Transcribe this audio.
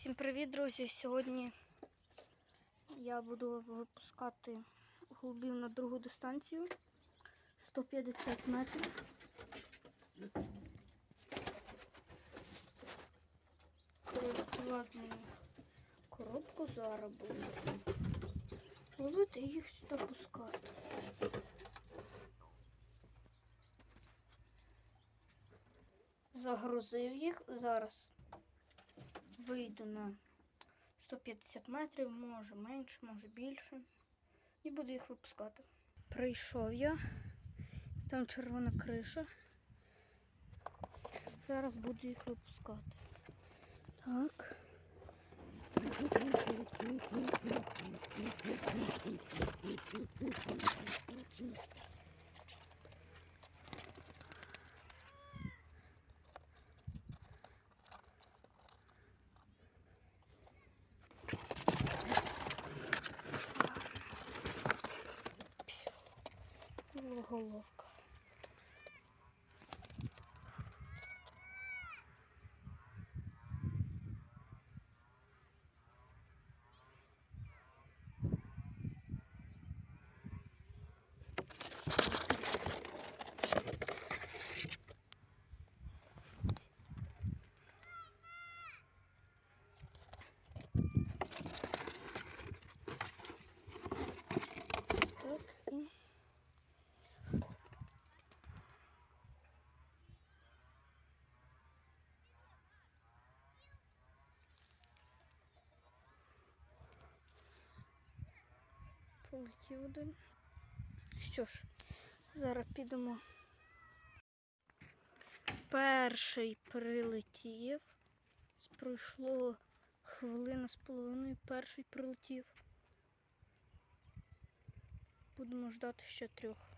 Всім привіт, друзі! Сьогодні я буду випускати голубів на другу дистанцію 150 метрів. Мені коробку зараз буду. Ловити їх сюди пускати. Загрузив їх зараз вийду на 150 метрів, може менше, може більше. І буду їх випускати. Прийшов я, там червона криша. Зараз буду їх випускати. Головка. Так і полетів один. Що ж, зараз підемо. Перший прилетів. Пройшло хвилина з половиною. Перший прилетів. Будемо ждати ще трьох.